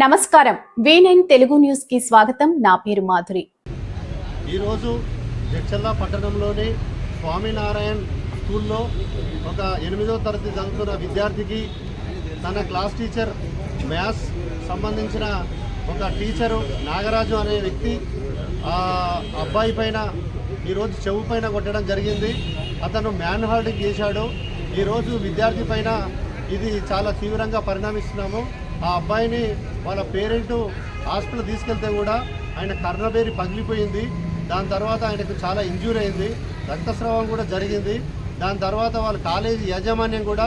నమస్కారం. V nine Telugu న్యూస్కి స్వాగతం. నా పేరు మాధురి. ఈరోజు జడ్చల్ల పట్టణంలోని స్వామినారాయణ్ స్కూల్లో ఒక ఎనిమిదో తరగతి చదువుతున్న విద్యార్థికి తన క్లాస్ టీచర్ మ్యాథ్స్ సంబంధించిన ఒక టీచరు నాగరాజు అనే వ్యక్తి ఆ అబ్బాయి పైన ఈరోజు చెవు పైన కొట్టడం జరిగింది. అతను మ్యాన్ హాల్డింగ్ చేశాడు. ఈరోజు విద్యార్థి పైన ఇది చాలా తీవ్రంగా పరిణమిస్తున్నాము. ఆ అబ్బాయిని వాళ్ళ పేరెంట్ హాస్పిటల్ తీసుకెళ్తే కూడా ఆయన కర్ణబేరి పగిలిపోయింది. దాని తర్వాత ఆయనకు చాలా ఇంజ్యూరీ అయింది. రక్తస్రావం కూడా జరిగింది. దాని తర్వాత వాళ్ళ కాలేజీ యాజమాన్యం కూడా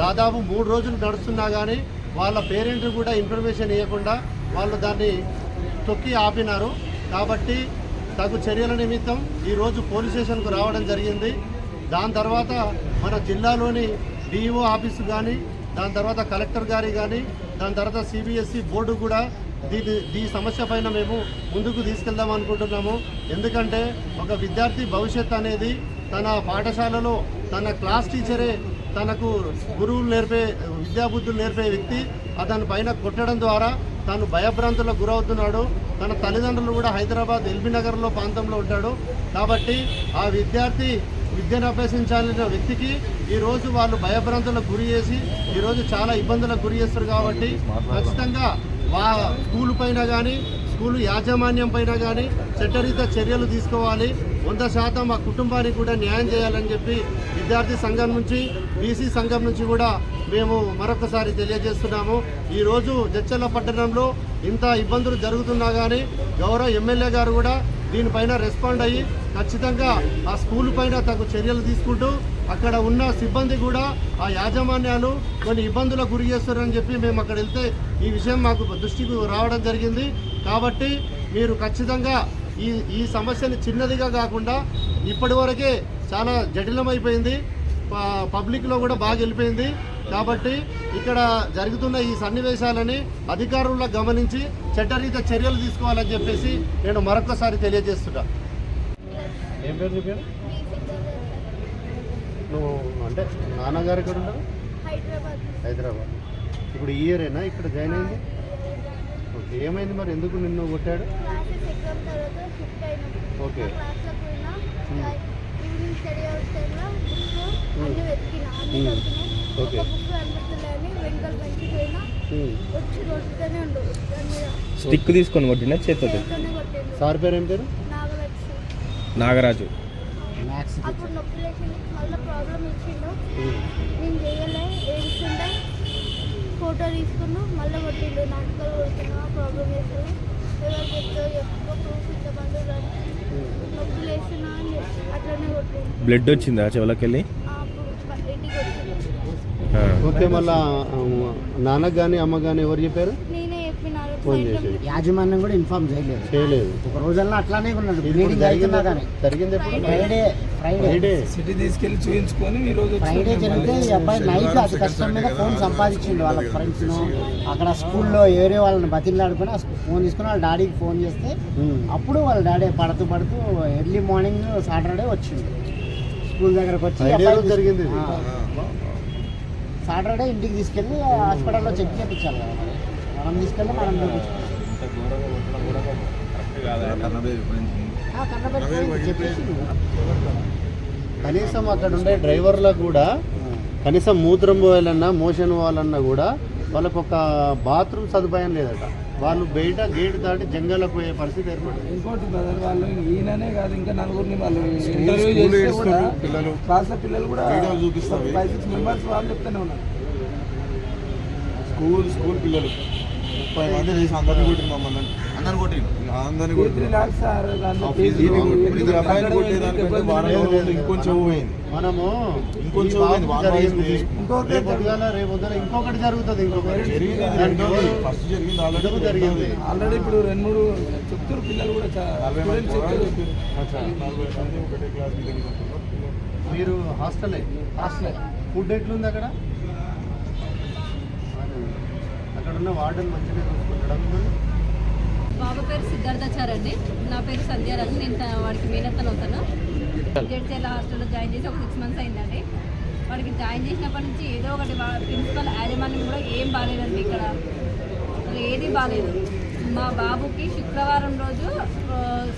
దాదాపు మూడు రోజులు నడుస్తున్నా కానీ వాళ్ళ పేరెంట్ కూడా ఇన్ఫర్మేషన్ ఇవ్వకుండా వాళ్ళు దాన్ని తొక్కి ఆపినారు. కాబట్టి తగు చర్యల నిమిత్తం ఈరోజు పోలీస్ స్టేషన్కు రావడం జరిగింది. దాని తర్వాత మన జిల్లాలోని డిఈఓ ఆఫీసు కానీ దాని తర్వాత కలెక్టర్ గారి కానీ దాని తర్వాత సిబిఎస్ఈ బోర్డు కూడా దీని ఈ సమస్య పైన మేము ముందుకు తీసుకెళ్దాం అనుకుంటున్నాము. ఎందుకంటే ఒక విద్యార్థి భవిష్యత్ అనేది తన పాఠశాలలో తన క్లాస్ టీచరే తనకు గురువులు నేర్పే విద్యాబుద్ధులు నేర్పే వ్యక్తి అతని పైన కొట్టడం ద్వారా తాను భయభ్రాంతులకు గురవుతున్నాడు. తన తల్లిదండ్రులు కూడా హైదరాబాద్ ఎల్బీ నగర్లో ప్రాంతంలో ఉంటాడు. కాబట్టి ఆ విద్యార్థి విద్యను అభ్యసించాలన్న వ్యక్తికి ఈరోజు వాళ్ళు భయభ్రాంతులకు గురి చేసి ఈరోజు చాలా ఇబ్బందులకు గురి చేస్తారు కాబట్టి ఖచ్చితంగా వా స్కూల్ పైన కానీ స్కూల్ యాజమాన్యం పైన కానీ చట్టరీత చర్యలు తీసుకోవాలి. వంద శాతం ఆ కుటుంబానికి కూడా న్యాయం చేయాలని చెప్పి విద్యార్థి సంఘం నుంచి బీసీ సంఘం నుంచి కూడా మేము మరొకసారి తెలియజేస్తున్నాము. ఈరోజు జచ్చల పట్టణంలో ఇంత ఇబ్బందులు జరుగుతున్నా కానీ గౌరవ ఎమ్మెల్యే గారు కూడా దీనిపైన రెస్పాండ్ అయ్యి ఖచ్చితంగా ఆ స్కూల్ పైన తగు చర్యలు తీసుకుంటూ అక్కడ ఉన్న సిబ్బంది కూడా ఆ యాజమాన్యాలు కొన్ని ఇబ్బందులకు గురి చేస్తారని చెప్పి మేము అక్కడ వెళ్తే ఈ విషయం మాకు దృష్టికి రావడం జరిగింది. కాబట్టి మీరు ఖచ్చితంగా ఈ ఈ సమస్యని చిన్నదిగా కాకుండా ఇప్పటి వరకే చాలా జటిలమైపోయింది. ప- పబ్లిక్లో కూడా బాగా వెళ్ళిపోయింది. కాబట్టి ఇక్కడ జరుగుతున్న ఈ సన్నివేశాలని అధికారులు గమనించి చట్టరీత చర్యలు తీసుకోవాలని చెప్పేసి నేను మరొకసారి తెలియజేస్తున్నా. ఏం పేరు నువ్వు అంటే నాన్నగారు ఉన్నారు హైదరాబాద్ హైదరాబాద్. ఇప్పుడు ఈ ఇయరేనా? ఇక్కడ జాయిన్ అయింది? ఓకే ఏమైంది మరి? ఎందుకు నిన్ను కొట్టాడు? ఓకే. ఈవినింగ్ స్టడీ అవర్స్ టైంలో బుక్స్ అన్ని వెతికిన అన్ని. దొరికినాయి. ఒక Okay. బుక్ కనిపిస్తలేని వెనకాల బెంచ్కి పోయినా ఉమ్. వచ్చి కొట్టుతూనే ఉండు దాని మీద స్టిక్ తీసుకొని కొట్టిన చేతితో చేతితోనే కొట్టిండు. సార్ పేరు ఏం పేరు? నాగలక్ష్మి. నాగరాజు. అప్పుడు నొప్పి లేచింది మళ్ళీ ప్రాబ్లం ఇచ్చిండు ఉమ్. నేను చేయలే ఏడుస్తుండే. ఫోటో తీసుకున్నా మళ్ళీ కొట్టిండు. నాటకాలు కొడుతున్నా ప్రాబ్లం చేస్తాను ఎవరు ప్రూఫ్ ఇచ్చబండు ఉమ్. నొప్పి లేస్తున్నా అని చెప్పి అట్లనే కొట్టిండు. బ్లడ్ వచ్చిందా చెవులకెళ్ళి ఆ అప్పుడు బ- ఇంటికి వచ్చిండు ఆ. ఓకే మళ్ళా నాన్నకు కానీ అమ్మ కానీ ఎవరు చెప్పారు? ఫోన్ చేసి యాజమాన్యం కూడా ఇన్ఫార్మ్ చేయలేదు. చేయలేదు. ఒక రోజుల్లో అట్లానే ఉన్నాడు. జరిగింది కానీ. జరిగింది ఎప్పుడు? ఫ్రైడే ఫ్రైడే సిటీ తీసుకెళ్ళి చూపించుకొని ఈ రోజు ఫ్రైడే జరిగితే ఈ అబ్బాయి నైట్ అతి కష్టం మీద ఫోన్ సంపాదించిండు వాళ్ళ ఫ్రెండ్స్ అక్కడ స్కూల్లో ఏరే వాళ్ళని బతిలాడుకొని ఆ ఫోన్ తీసుకుని వాళ్ళ డాడీకి ఫోన్ చేస్తే. అప్పుడు వాళ్ళ డాడీ పడుతూ పడుతూ ఎర్లీ మార్నింగ్ సాటర్డే వచ్చిండు. స్కూల్ దగ్గరకు వచ్చి జరిగింది. సాటర్డే ఇంటికి తీసుకెళ్ళి హాస్పిటల్లో చెక్ చేయించాలి కదా మరి. మనం తీసుకెళ్ళి మనం కనీసం అక్కడ ఉండే డ్రైవర్లకు కూడా కనీసం మూత్రం పోయాలన్నా మోషన్ పోవాలన్నా కూడా వాళ్ళకు ఒక బాత్రూమ్ సదుపాయం లేదట. వాళ్ళు బయట గేట్ దాటి జంగలకు పోయే పరిస్థితి ఏర్పడింది. ఇంకోటి బ్రదర్ వాళ్ళు ఈయననే కాదు ఇంకా నలుగురిని వాళ్ళు ఇంటర్వ్యూ చేస్తే కూడా పిల్లలు. క్లాస్ పిల్లలు కూడా చూపిస్తారు. ఫైవ్ సిక్స్ మెంబర్స్ వాళ్ళు చెప్తూనే ఉన్నారు. స్కూల్ స్కూల్ పిల్లలు. ముప్పై మంది చేసి అందరిని కొట్టింది మమ్మల్ని. అందరిని కొట్టింది అందరిని ఇది అబ్బాయిని కొట్టేదానికంటే వారం. రోజులు ఇంకొంచెం పోయింది. మనము ఇంకొంచెం పోయింది, వారం రోజులు ఇంకొకటి రేపు పొద్దుగాల రేపు పొద్దున ఇంకొకటి జరుగుతుంది ఇంకొకటి. జరిగింది? ఫస్ట్ జరిగింది ఆల్రెడీ. జరిగింది. ఆల్రెడీ ఇప్పుడు రెండు మూడు చెప్తారు పిల్లలు కూడా నలభై మంది. నలభై ఒకటే క్లాస్ మీరు హాస్టలే? హాస్టలే. ఫుడ్ ఎట్లుంది అక్కడ? అక్కడ ఉన్న వార్డెన్ మంచిగా చూసుకుంటడం బాబు పేరు సిద్ధార్థాచార్ అండి నా పేరు సంధ్యారాజు నేను వాడికి మేనత్తను అవుతాను. జడ్చేల హాస్టల్లో జాయిన్ చేసి ఒక సిక్స్ మంత్స్ అయిందండి. వాడికి జాయిన్ చేసినప్పటి నుంచి ఏదో ఒకటి ప్రిన్సిపల్ యాజమాన్యం కూడా ఏం బాగాలేదండి ఇక్కడ. అసలు ఏది బాగాలేదు. మా బాబుకి శుక్రవారం రోజు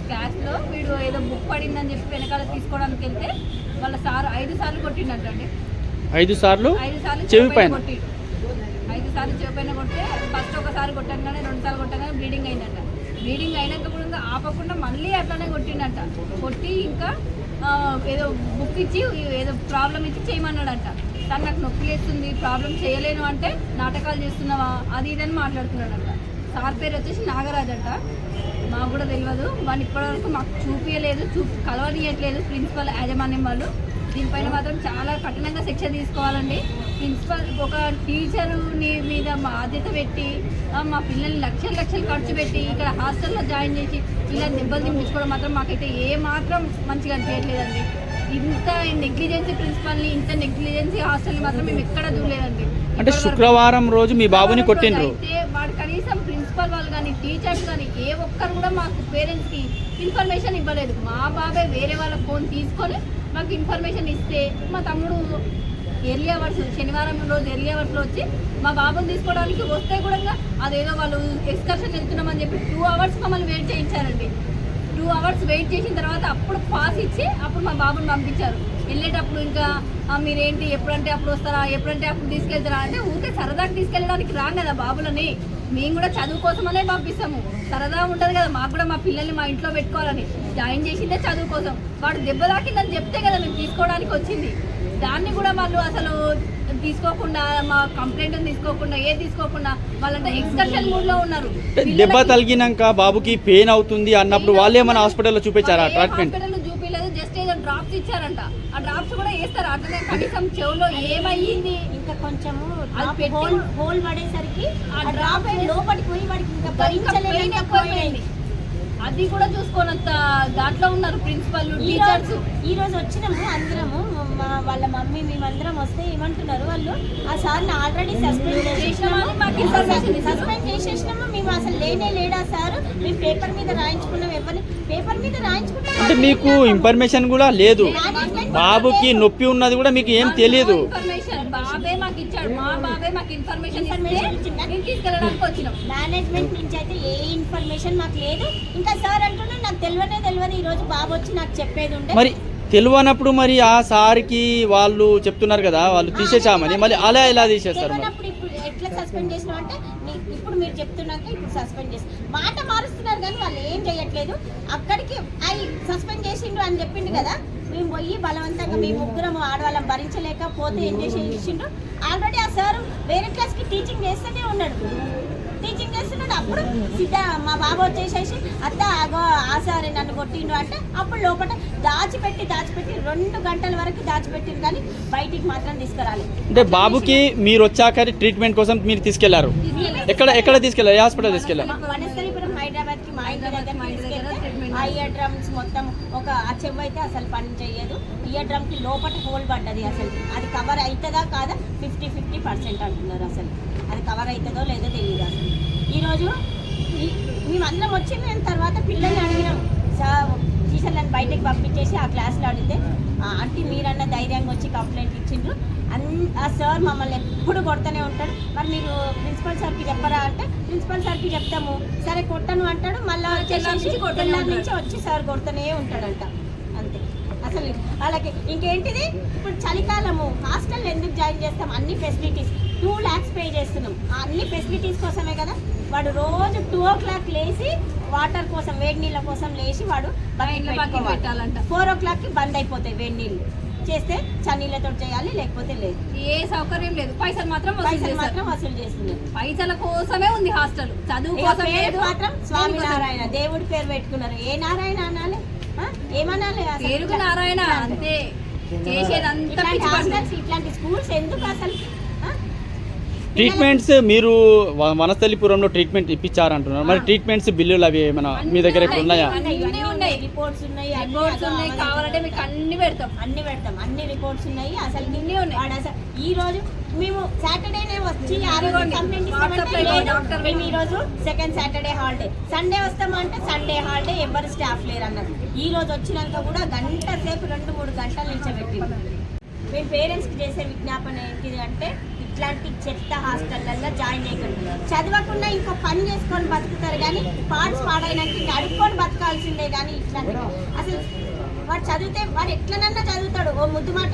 క్లాస్లో వీడు ఏదో బుక్ పడిందని చెప్పి వెనకాల తీసుకోవడానికి వెళ్తే వాళ్ళ సార్ ఐదు సార్లు కొట్టిండటండి. ఐదు సార్లు ఐదు సార్లు చెవి పైన. కొట్టిండు. ఐదు సార్లు కొట్టే కొడితే ఫస్ట్ ఒకసారి కొట్టంగానే రెండుసార్లు కొట్టగానే బ్లీడింగ్ అయిందంట. బ్లీడింగ్ అయినాక కూడా ఇంకా ఆపకుండా మళ్ళీ అట్లానే కొట్టిండంట. కొట్టి ఇంకా ఏదో బుక్ ఇచ్చి ఏదో ప్రాబ్లం ఇచ్చి చేయమన్నాడంట. తను నాకు నొప్పి వేస్తుంది ప్రాబ్లం చేయలేను అంటే నాటకాలు చేస్తున్నావా? అది ఇదని మాట్లాడుతున్నాడంట. సార్ పేరు వచ్చేసి నాగరాజ్ అంట. మాకు కూడా తెలియదు వాళ్ళు ఇప్పటివరకు మాకు చూపించలేదు చూ కలవనీయట్లేదు ప్రిన్సిపల్ యాజమాన్యం వాళ్ళు. దీనిపైన మాత్రం చాలా కఠినంగా శిక్ష తీసుకోవాలండి. ప్రిన్సిపల్ ఒక టీచరుని మీద బాధ్యత పెట్టి మా పిల్లల్ని లక్షలు లక్షలు ఖర్చు పెట్టి ఇక్కడ హాస్టల్లో జాయిన్ చేసి ఇలా దెబ్బలు తినిపించుకోవడం మాత్రం మాకైతే ఏ మాత్రం మంచిగా అనిపించట్లేదండి. ఇంత నెగ్లిజెన్సీ ప్రిన్సిపల్ని ఇంత నెగ్లిజెన్సీ హాస్టల్ని మాత్రం మేము ఎక్కడ చూడలేదండి. అంటే శుక్రవారం రోజు మీ బాబుని కొట్టిండ్రు? వాడు కనీసం ప్రిన్సిపల్ వాళ్ళు కానీ టీచర్స్ కానీ ఏ ఒక్కరు కూడా మాకు పేరెంట్స్కి ఇన్ఫర్మేషన్ ఇవ్వలేదు. మా బాబే వేరే వాళ్ళ ఫోన్ తీసుకొని మాకు ఇన్ఫర్మేషన్ ఇస్తే మా తమ్ముడు ఎర్లీ అవర్స్ శనివారం రోజు ఎర్లీ అవర్స్లో వచ్చి మా బాబుని తీసుకోవడానికి వస్తే కూడా అదేదో వాళ్ళు ఎక్స్కర్షన్ వెళ్తున్నామని చెప్పి టూ అవర్స్ మమ్మల్ని వెయిట్ చేయించారండి. టూ అవర్స్ వెయిట్ చేసిన తర్వాత అప్పుడు పాస్ ఇచ్చి అప్పుడు మా బాబుని పంపించారు. వెళ్ళేటప్పుడు ఇంకా మీరేంటి? ఎప్పుడంటే అప్పుడు వస్తారా? ఎప్పుడంటే అప్పుడు తీసుకెళ్తారా? అంటే ఊరికే సరదాకి తీసుకెళ్ళడానికి రాం కదా బాబులని. మేము కూడా చదువు కోసమనే పంపిస్తాము. సరదా ఉంటుంది కదా మాకు కూడా మా పిల్లల్ని మా ఇంట్లో పెట్టుకోవాలని. జాయిన్ చేసిందే చదువు కోసం. వాడు దెబ్బ తాకిందని చెప్తే కదా మేము తీసుకోవడానికి వచ్చింది. దాన్ని కూడా వాళ్ళు అసలు తీసుకోకుండా మా కంప్లైంట్ తీసుకోకుండా ఏ తీసుకోకుండా వాళ్ళంటే ఎక్స్కర్షన్ మూడ్లో ఉన్నారు. దెబ్బ తగిలినాక బాబుకి పెయిన్ అవుతుంది అన్నప్పుడు వాళ్ళే మన హాస్పిటల్లో చూపించారా ట్రీట్మెంట్ చూపించలేదు జస్ట్ ఏదో డ్రాప్స్ ఇచ్చారంట. ఆ డ్రాప్స్ కూడా వేస్తారు అట్లనే కనీసం చెవులో ఏమయ్యింది ఇంకా కొంచెము అది డ్రాప్ పెట్టి- హోల్ హోల్ పడేసరికి ఆ డ్రాప్ లోపలికి పోయి వాడికి ఇంకా ఎక్కువైపోయింది. అది కూడా చూసుకోనంత దాంట్లో ఉన్నారు ప్రిన్సిపల్ ఈ టీచర్స్ రోజు ఈ రోజు వచ్చినాము అందరము. మా వాళ్ళ మమ్మీ మేమందరం వస్తే ఏమంటున్నారు వాళ్ళు? ఆ సార్ని ఆల్రెడీ సస్పెండ్ ఇస్తారు. సస్పెండ్ చేసేసినాము? మేము అసలు లేనే లేడా సార్? మేము పేపర్ మీద రాయించుకున్నాం ఎవరిని? పేపర్ మీద రాయించుకున్నాం అంటే మీకు ఇన్ఫర్మేషన్ కూడా లేదు. బాబుకి నొప్పి ఉన్నది కూడా మీకు ఏం తెలియదు ఇన్ఫర్మేషన్ బాబే మాకు ఇచ్చాడు. మా బాబే మాకు ఇన్ఫర్మేషన్ ఇస్తే తీసుకెళ్ళడానికి వచ్చినాం. మేనేజ్మెంట్ నుంచి అయితే ఏ ఇన్ఫర్మేషన్ మాకు లేదు. ఇంకా సార్ అంటున్నారు నాకు తెలియనే తెలియదు. ఈ రోజు బాబు వచ్చి నాకు చెప్పేది ఉండే మరి తెలియనప్పుడు మరి ఆ సార్కి వాళ్ళు చెప్తున్నారు కదా వాళ్ళు తీసేసామని మళ్ళీ అలా ఎలా తీసేస్తారు మరి? తెలియనప్పుడు ఇప్పుడు ఎట్లా సస్పెండ్ చేసినావు అంటే ఇప్పుడు మీరు చెప్తున్నాక ఇప్పుడు సస్పెండ్ చేసి. మాట మారుస్తున్నారు కానీ వాళ్ళు ఏం చేయట్లేదు. అక్కడికి అయి సస్పెండ్ చేసిండు అని చెప్పిండు కదా. మేము పోయి బలవంతంగా మీ ముగ్గురం ఆడవాళ్ళం భరించలేకపోతే ఏం చేసిండు ఆల్రెడీ ఆ సార్ వేరే క్లాస్కి టీచింగ్ చేస్తూనే ఉన్నాడు. టీచింగ్ చేస్తున్నాడు. అప్పుడు సిద్ధ మా బాబు వచ్చేసేసి అత్త అగో ఆ సారే నన్ను కొట్టిండు అంటే అప్పుడు లోపల దాచిపెట్టి దాచిపెట్టి రెండు గంటల వరకు దాచిపెట్టిండు కానీ బయటికి మాత్రం తీసుకురాలి. అంటే బాబుకి మీరు వచ్చాక ట్రీట్మెంట్ కోసం మీరు తీసుకెళ్ళారు? ఎక్కడ ఎక్కడ తీసుకెళ్ళారు హాస్పిటల్ తీసుకెళ్ళారు వనస్థలిపురం హైదరాబాద్కి మా ఇంటి దగ్గర ఆ ఇయర్ డ్రమ్స్ మొత్తం ఒక ఆ చెవు అయితే అసలు పని చేయదు ఇయర్ డ్రమ్కి లోపల హోల్ పడ్డది అసలు. అది కవర్ అవుతుందా కాదా? ఫిఫ్టీ ఫిఫ్టీ పర్సెంట్ అంటున్నారు అసలు. అది కవర్ అవుతుందో లేదో తెలియదు అసలు. ఈరోజు మేమందరం వచ్చి మేము తర్వాత పిల్లల్ని అడిగినాం సార్ టీచర్లను బయటకు పంపించేసి ఆ క్లాస్లో అడిగితే "ఆ, ఆంటీ మీరన్న ధైర్యంగా వచ్చి కంప్లైంట్ ఇచ్చిండ్రు. ఆ సార్ మమ్మల్ని ఎప్పుడు కొడుతూనే ఉంటాడు. మరి మీరు ప్రిన్సిపల్ సార్కి చెప్పరా అంటే ప్రిన్సిపల్ సార్కి చెప్తాము. సరే కొట్టను అంటాడు. మళ్ళీ నుంచి వచ్చి సార్ కొడుతూనే ఉంటాడంట. అసలు వాళ్ళకి ఇంకేంటిది? ఇప్పుడు చలికాలము. హాస్టల్ ఎందుకు జాయిన్ చేస్తాం? అన్ని ఫెసిలిటీస్ టూ ల్యాక్స్ పే చేస్తున్నాం. అన్ని ఫెసిలిటీస్ కోసమే కదా? వాడు రోజు టూ ఓ క్లాక్ లేచి వాటర్ కోసం వేడి నీళ్ళ కోసం లేచి వాడు పెట్టాలంట. ఫోర్ ఓ క్లాక్కి బంద్ అయిపోతాయి వేడి నీళ్ళు. చేస్తే చన్నీళ్ళతో చేయాలి లేకపోతే లేదు. ఏ సౌకర్యం లేదు. పైసలు మాత్రం పైసలు. మాత్రం వసూలు చేస్తున్నారు. పైసల కోసమే ఉంది హాస్టల్. చదువు కోసం మాత్రం స్వామి నారాయణ దేవుడి పేరు పెట్టుకున్నారు. ఏ నారాయణ అనాలి? ఏమనాలి? పేరుకు నారాయణ అంతే చేసేదంతా ఇట్లాంటి. హాస్టల్స్ స్కూల్స్ ఎందుకు అసలు? ట్రీట్మెంట్స్ మీరు వనస్థలిపురంలో ట్రీట్మెంట్ ఇప్పించారంటున్నారు. మరి ట్రీట్మెంట్స్ బిల్లులు అవి ఏమైనా మీ దగ్గర ఇప్పుడు ఉన్నాయా? రిపోర్ట్స్ ఉన్నాయి అన్ని రిపోర్ట్స్ ఉన్నాయి కావాలంటే మీకు అన్ని పెడతాం అన్ని పెడతాం అన్ని రిపోర్ట్స్ ఉన్నాయి. అసలు అన్నీ ఉన్నాయి. వాడు అసలు ఈ రోజు మేము సాటర్డేనే వచ్చి ఆ రోజు. కంప్లైంట్ ఇస్తామంటే లేదు. మేము ఈ రోజు సెకండ్ సాటర్డే హాలిడే సండే వస్తామంటే సండే హాలిడే ఎవరు స్టాఫ్ లేరు అన్నారు ఈ రోజు వచ్చినాక కూడా గంట సేపు రెండు మూడు గంటలు నిల్చోబెట్టి మేము పేరెంట్స్కి చేసే విజ్ఞాపన ఏంటిది అంటే ఇట్లాంటి చెత్త హాస్టళ్ళల్లో జాయిన్ చేయకండి. చదవకుండా ఇంకో పని చేసుకొని బతుకుతారు కానీ పార్ట్స్ పాడైనాక ఇంకా అడుక్కొని బతకాల్సిందే కానీ ఇట్లాంటి అసలు వాడు చదివితే వాడు ఎట్లనన్నా చదువుతాడు. ఓ ముద్దు మాట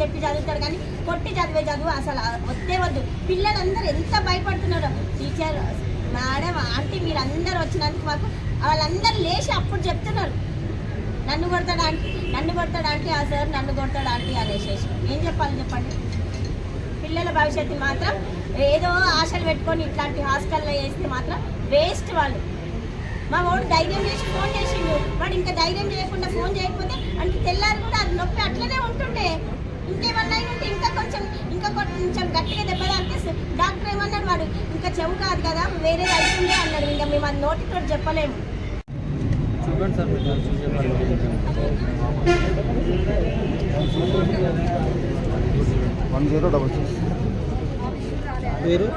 చెప్పి చదువుతాడు కానీ కొట్టి చదివే చదువు అసలు వద్దే వద్దు. పిల్లలందరూ ఎంత భయపడుతున్నారు. టీచర్ మేడం ఆంటీ మీరు అందరు వచ్చినందుకు మాకు వాళ్ళందరూ లేచి అప్పుడు చెప్తున్నారు. నన్ను కొడతాడు ఆంటీ నన్ను కొడతాడు ఆంటీ ఆ సార్ నన్ను కొడతాడు ఆంటీ అనేసేసి. ఏం చెప్పాలి చెప్పండి? పిల్లల భవిష్యత్తు మాత్రం ఏదో ఆశలు పెట్టుకొని ఇట్లాంటి హాస్టల్లో వేస్తే మాత్రం వేస్ట్ వాళ్ళు. మా వాడు ధైర్యం చేసి ఫోన్ చేసిండు. వాడు ఇంకా ధైర్యం చేయకుండా ఫోన్ చేయకపోతే అంటే తెల్లారు కూడా అది నొప్పి అట్లనే ఉంటుండే. ఇంకేమన్నా అయి ఉంటే ఇంకా కొంచెం ఇంకా కొంచెం గట్టిగా దెబ్బ తాకేస్తే డాక్టర్ ఏమన్నాడు వాడు? ఇంకా చెవు కాదు కదా వేరే అవుతుండే అన్నాడు. ఇంకా మేము అది నోటితో చెప్పలేము. One zero double six. పేరు?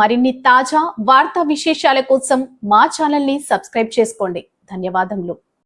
మరిన్ని తాజా వార్తా విశేషాల కోసం మా ఛానల్ని సబ్స్క్రైబ్ చేసుకోండి. ధన్యవాదములు.